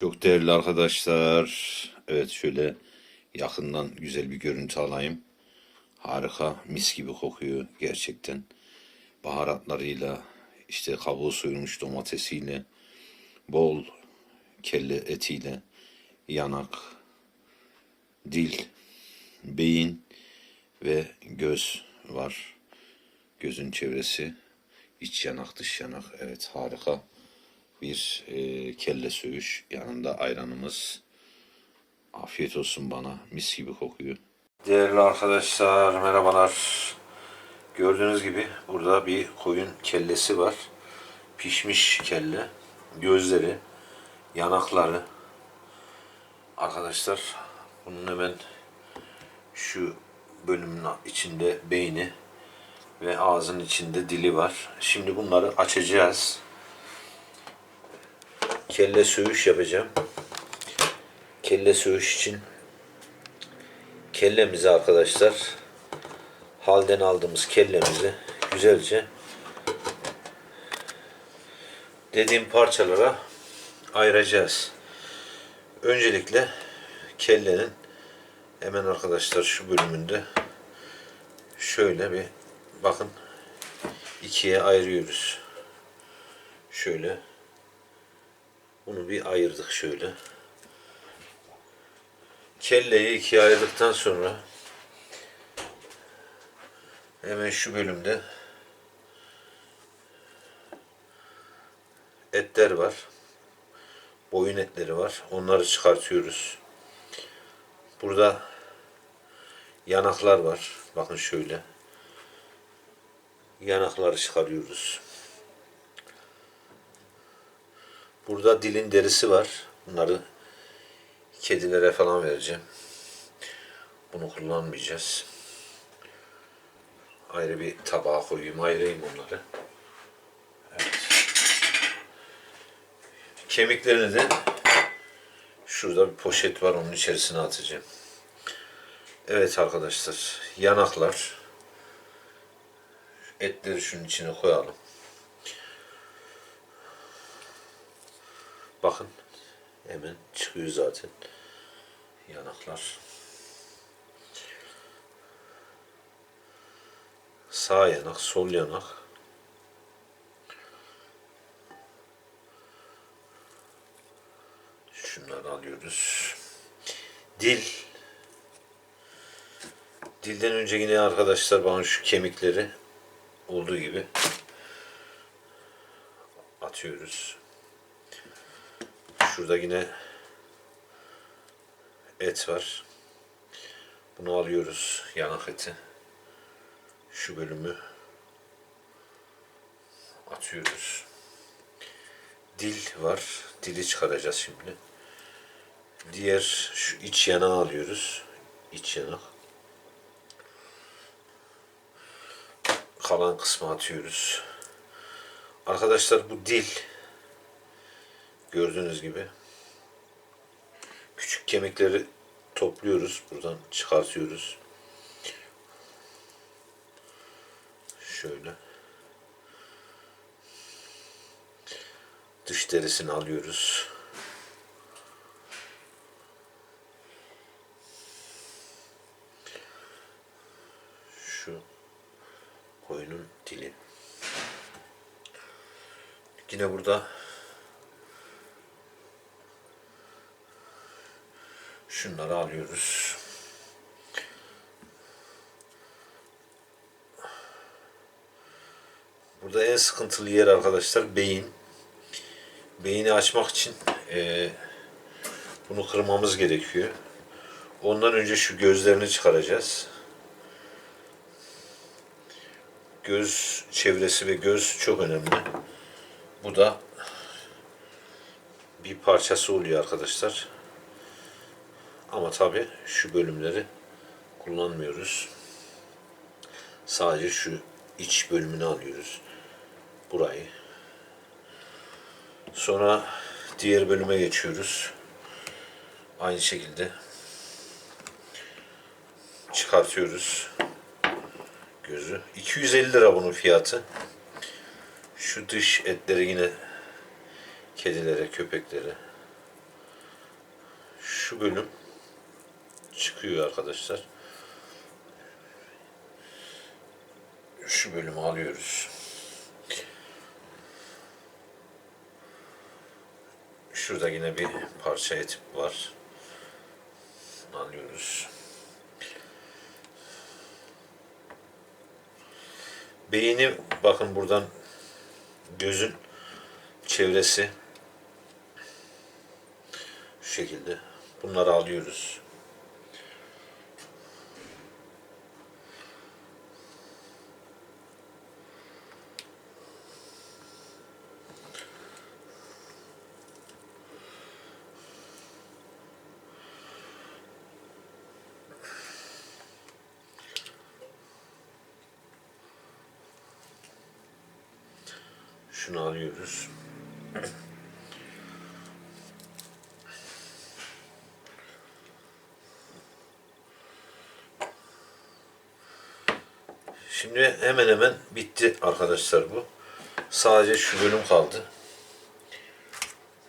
Çok değerli arkadaşlar. Evet şöyle yakından güzel bir görüntü alayım. Harika, mis gibi kokuyor gerçekten. Baharatlarıyla, işte kabuğu soyulmuş domatesiyle, bol kelle etiyle, yanak, dil, beyin ve göz var. Gözün çevresi, iç yanak, dış yanak. Evet harika bir e, kelle söğüş yanında ayranımız. Afiyet olsun bana. Mis gibi kokuyor. Değerli arkadaşlar merhabalar. Gördüğünüz gibi burada bir koyun kellesi var. Pişmiş kelle. Gözleri, yanakları. Arkadaşlar bunun hemen şu bölümün içinde beyni ve ağzın içinde dili var. Şimdi bunları açacağız kelle söğüş yapacağım. Kelle söğüş için kellemizi arkadaşlar halden aldığımız kellemizi güzelce dediğim parçalara ayıracağız. Öncelikle kellenin hemen arkadaşlar şu bölümünde şöyle bir bakın ikiye ayırıyoruz. Şöyle bunu bir ayırdık şöyle. Kelleyi ikiye ayırdıktan sonra hemen şu bölümde etler var. Boyun etleri var. Onları çıkartıyoruz. Burada yanaklar var. Bakın şöyle. Yanakları çıkarıyoruz. Burada dilin derisi var. Bunları kedilere falan vereceğim. Bunu kullanmayacağız. Ayrı bir tabağa koyayım, ayırayım onları. Evet. Kemiklerini de şurada bir poşet var, onun içerisine atacağım. Evet arkadaşlar, yanaklar. Etleri şunun içine koyalım. Bakın hemen çıkıyor zaten yanaklar. Sağ yanak, sol yanak. Şunları alıyoruz. Dil. Dilden önce yine arkadaşlar bana şu kemikleri olduğu gibi atıyoruz. Şurada yine et var. Bunu alıyoruz. Yanak eti. Şu bölümü atıyoruz. Dil var. Dili çıkaracağız şimdi. Diğer şu iç yanağı alıyoruz. İç yanak. Kalan kısmı atıyoruz. Arkadaşlar bu dil Gördüğünüz gibi. Küçük kemikleri topluyoruz. Buradan çıkartıyoruz. Şöyle. Dış derisini alıyoruz. Şu koyunun dili. Yine burada Şunları alıyoruz. Burada en sıkıntılı yer arkadaşlar beyin. Beyni açmak için e, bunu kırmamız gerekiyor. Ondan önce şu gözlerini çıkaracağız. Göz çevresi ve göz çok önemli. Bu da bir parçası oluyor arkadaşlar. Ama tabi şu bölümleri kullanmıyoruz. Sadece şu iç bölümünü alıyoruz. Burayı. Sonra diğer bölüme geçiyoruz. Aynı şekilde çıkartıyoruz gözü. 250 lira bunun fiyatı. Şu dış etleri yine kedilere, köpeklere şu bölüm çıkıyor arkadaşlar. Şu bölümü alıyoruz. Şurada yine bir parça et var. Alıyoruz. Beyni bakın buradan gözün çevresi şu şekilde. Bunları alıyoruz. Şunu alıyoruz. Şimdi hemen hemen bitti arkadaşlar bu. Sadece şu bölüm kaldı.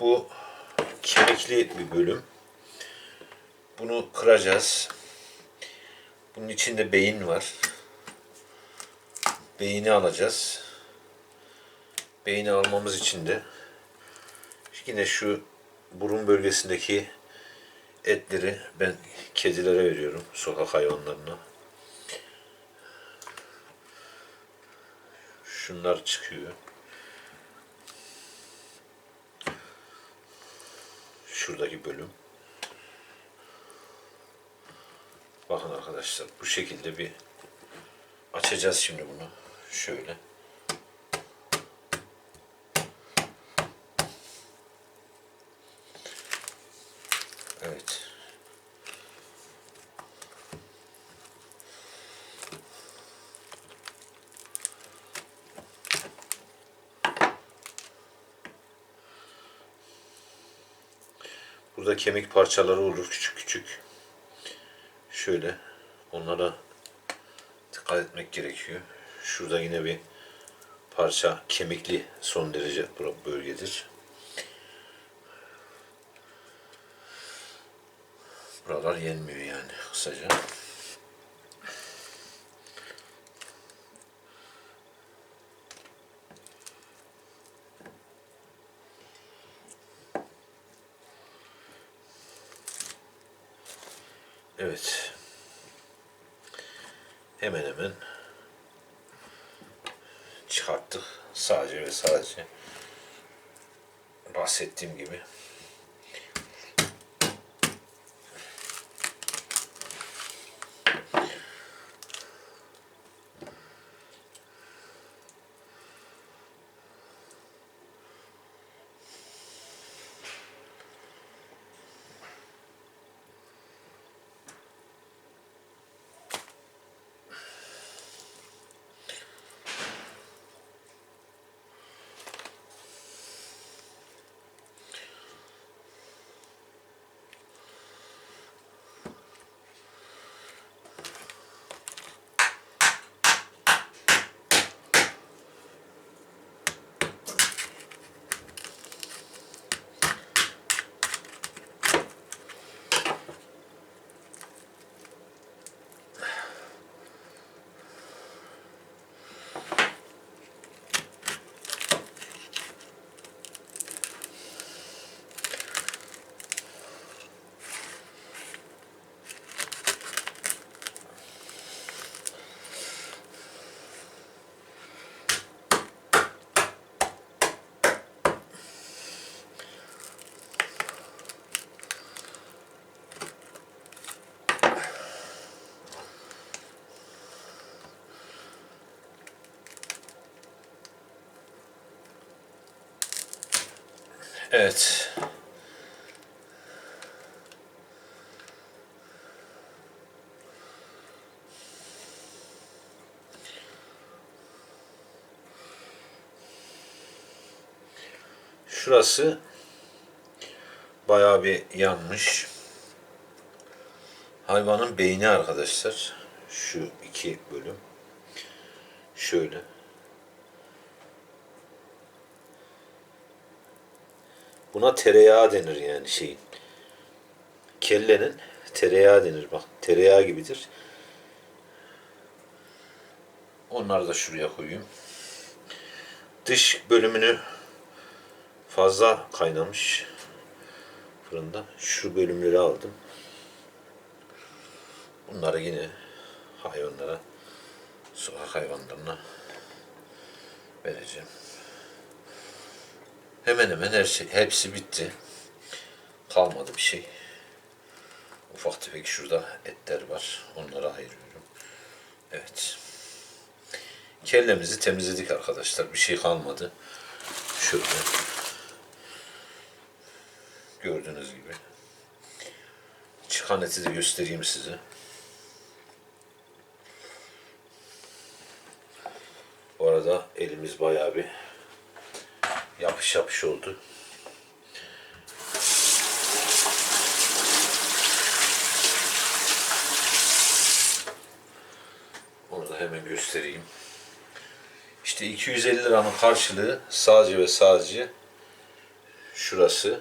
Bu kemikli bir bölüm. Bunu kıracağız. Bunun içinde beyin var. Beyni alacağız. Beyni almamız için de yine şu burun bölgesindeki etleri ben kedilere veriyorum. Sokak hayvanlarına. Şunlar çıkıyor. Şuradaki bölüm. Bakın arkadaşlar bu şekilde bir açacağız şimdi bunu. Şöyle. Evet. Burada kemik parçaları olur küçük küçük. Şöyle onlara dikkat etmek gerekiyor. Şurada yine bir parça kemikli son derece bölgedir. Buralar yenmiyor yani kısaca. Evet. Hemen hemen çıkarttık. Sadece ve sadece bahsettiğim gibi Evet. Şurası bayağı bir yanmış. Hayvanın beyni arkadaşlar. Şu iki bölüm. Şöyle. Buna tereyağı denir yani şeyin. kellenin tereyağı denir bak. Tereyağı gibidir. Onları da şuraya koyayım. Dış bölümünü fazla kaynamış fırında. Şu bölümleri aldım. Bunları yine hayvanlara, sokak hayvanlarına vereceğim. Hemen hemen her şey, hepsi bitti. Kalmadı bir şey. Ufak tefek şurada etler var. Onları ayırıyorum. Evet. Kellemizi temizledik arkadaşlar. Bir şey kalmadı. Şöyle. Gördüğünüz gibi. Çıkan eti de göstereyim size. Bu arada elimiz bayağı bir yapış yapış oldu. Onu da hemen göstereyim. İşte 250 liranın karşılığı sadece ve sadece şurası.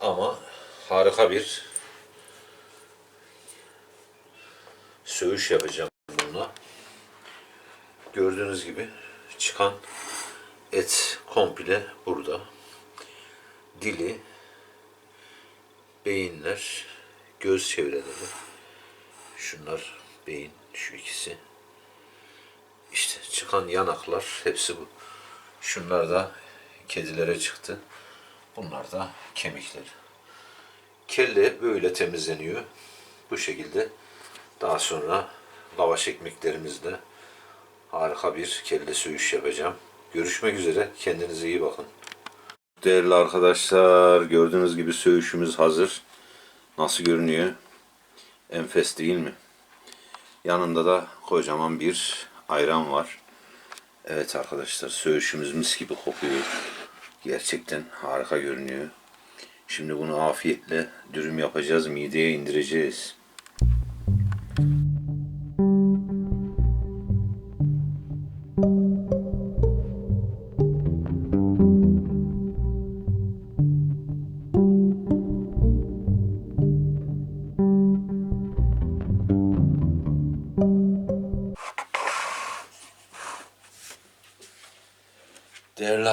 Ama harika bir söğüş yapacağım bununla. Gördüğünüz gibi çıkan et komple burada. Dili, beyinler, göz çevreleri. Şunlar beyin, şu ikisi. İşte çıkan yanaklar hepsi bu. Şunlar da kedilere çıktı. Bunlar da kemikleri. Kelle böyle temizleniyor. Bu şekilde daha sonra lavaş ekmeklerimizle harika bir kelle söğüş yapacağım. Görüşmek üzere. Kendinize iyi bakın. Değerli arkadaşlar gördüğünüz gibi söğüşümüz hazır. Nasıl görünüyor? Enfes değil mi? Yanında da kocaman bir ayran var. Evet arkadaşlar söğüşümüz mis gibi kokuyor. Gerçekten harika görünüyor. Şimdi bunu afiyetle dürüm yapacağız. Mideye indireceğiz.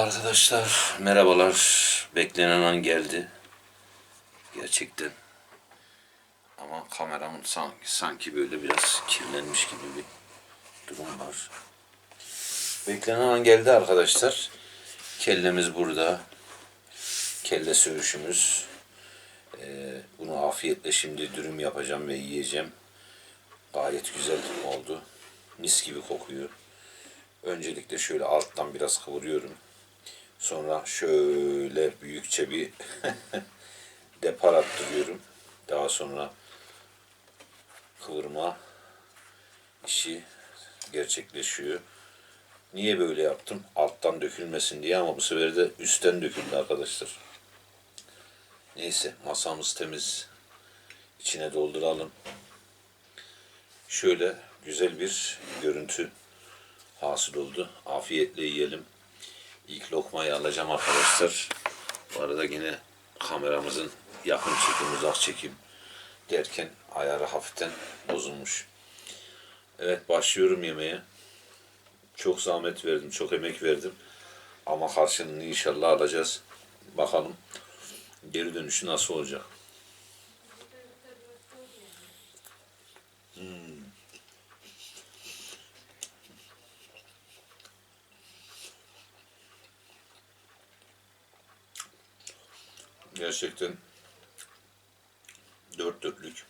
Arkadaşlar, merhabalar. Beklenen an geldi. Gerçekten. Ama kameramın sanki, sanki böyle biraz kirlenmiş gibi bir durum var. Beklenen an geldi arkadaşlar. Kellemiz burada. Kelle söğüşümüz. Ee, bunu afiyetle şimdi dürüm yapacağım ve yiyeceğim. Gayet güzel oldu. Mis gibi kokuyor. Öncelikle şöyle alttan biraz kıvırıyorum. Sonra şöyle büyükçe bir depar attırıyorum. Daha sonra kıvırma işi gerçekleşiyor. Niye böyle yaptım? Alttan dökülmesin diye ama bu sefer de üstten döküldü arkadaşlar. Neyse masamız temiz. İçine dolduralım. Şöyle güzel bir görüntü hasıl oldu. Afiyetle yiyelim. İlk lokmayı alacağım arkadaşlar. Bu arada yine kameramızın yakın çekim, uzak çekim derken ayarı hafiften bozulmuş. Evet başlıyorum yemeğe. Çok zahmet verdim, çok emek verdim. Ama karşılığını inşallah alacağız. Bakalım geri dönüşü nasıl olacak. Gerçekten dört dörtlük.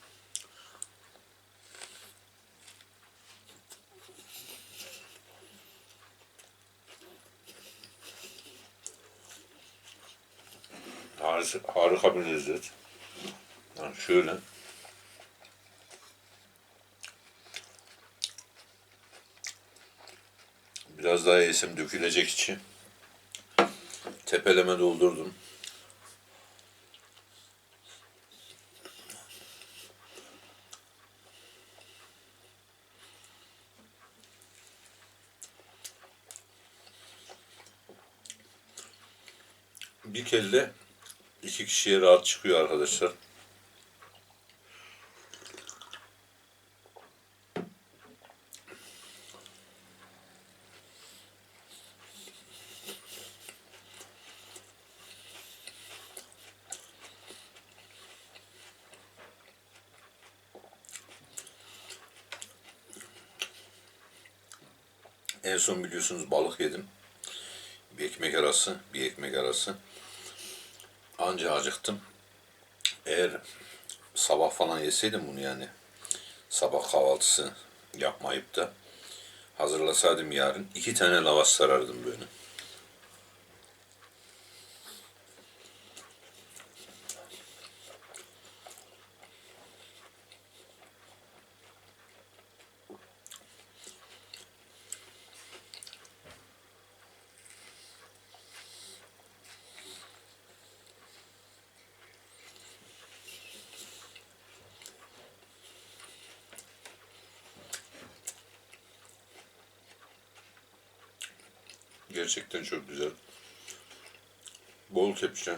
Harika, bir lezzet. Yani şöyle. Biraz daha yesem dökülecek içi. Tepeleme doldurdum. şekilde iki kişiye rahat çıkıyor arkadaşlar. En son biliyorsunuz balık yedim. Bir ekmek arası, bir ekmek arası. Anca acıktım. Eğer sabah falan yeseydim bunu yani sabah kahvaltısı yapmayıp da hazırlasaydım yarın iki tane lavaş sarardım böyle. Gerçekten çok güzel. Bol kepçe.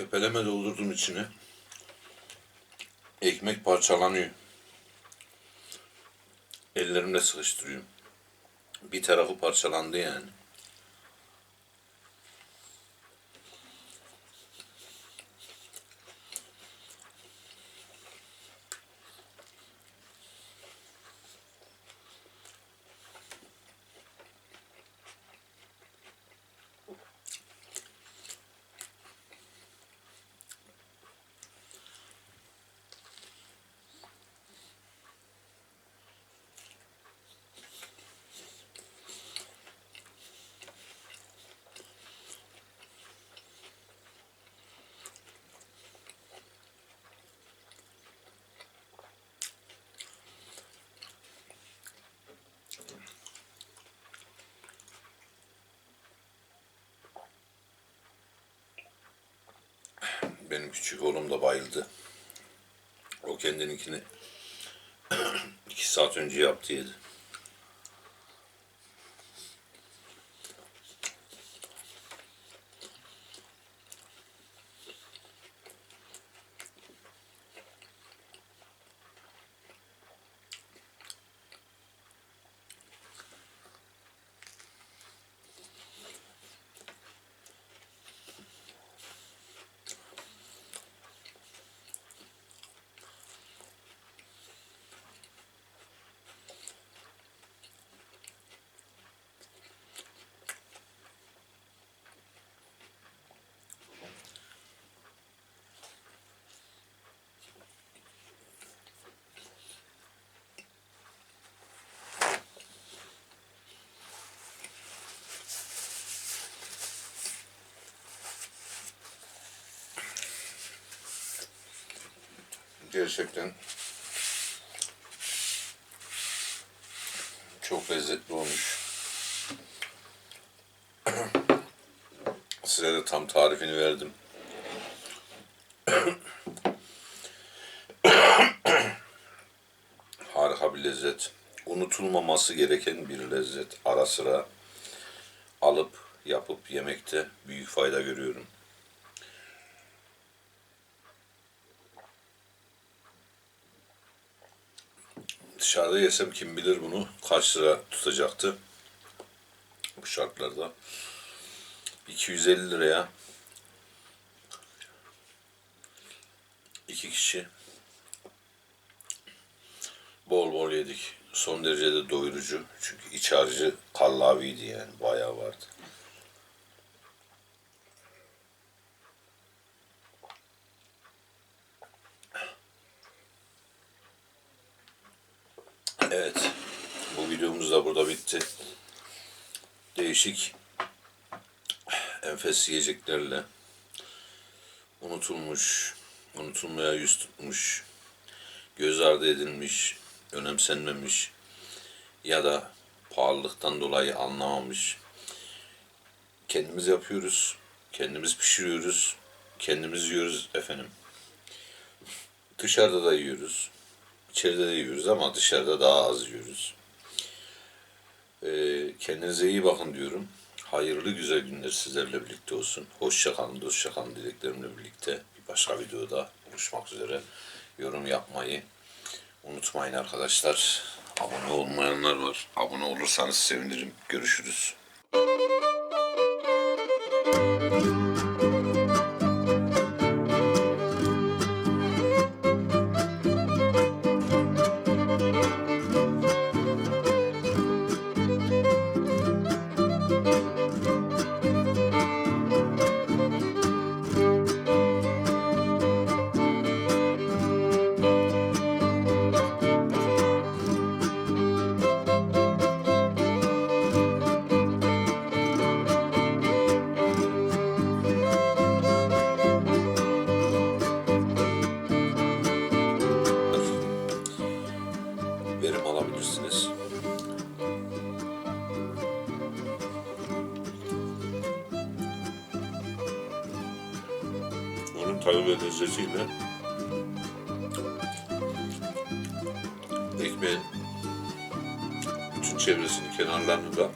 Tepeleme doldurdum içine. Ekmek parçalanıyor. Ellerimle sıkıştırıyorum. Bir tarafı parçalandı yani. Benim küçük oğlum da bayıldı. O kendininkini iki saat önce yaptı Gerçekten çok lezzetli olmuş. Size de tam tarifini verdim. Harika bir lezzet. Unutulmaması gereken bir lezzet. Ara sıra alıp yapıp yemekte büyük fayda görüyorum. Dışarıda yesem kim bilir bunu kaç lira tutacaktı bu şartlarda. 250 liraya iki kişi bol bol yedik. Son derece de doyurucu. Çünkü iç harcı kallaviydi yani. Bayağı vardı. Evet. Bu videomuz da burada bitti. Değişik enfes yiyeceklerle unutulmuş, unutulmaya yüz tutmuş, göz ardı edilmiş, önemsenmemiş ya da pahalılıktan dolayı anlamamış kendimiz yapıyoruz, kendimiz pişiriyoruz, kendimiz yiyoruz efendim. Dışarıda da yiyoruz, içeride de yiyoruz ama dışarıda daha az yiyoruz. Ee, kendinize iyi bakın diyorum. Hayırlı güzel günler sizlerle birlikte olsun. Hoşça kalın, dostça kalın dileklerimle birlikte bir başka videoda buluşmak üzere. Yorum yapmayı unutmayın arkadaşlar. Abone olmayanlar var. Abone olursanız sevinirim. Görüşürüz. Verim lezzetiyle ekmeğin bütün çevresini kenarlarını da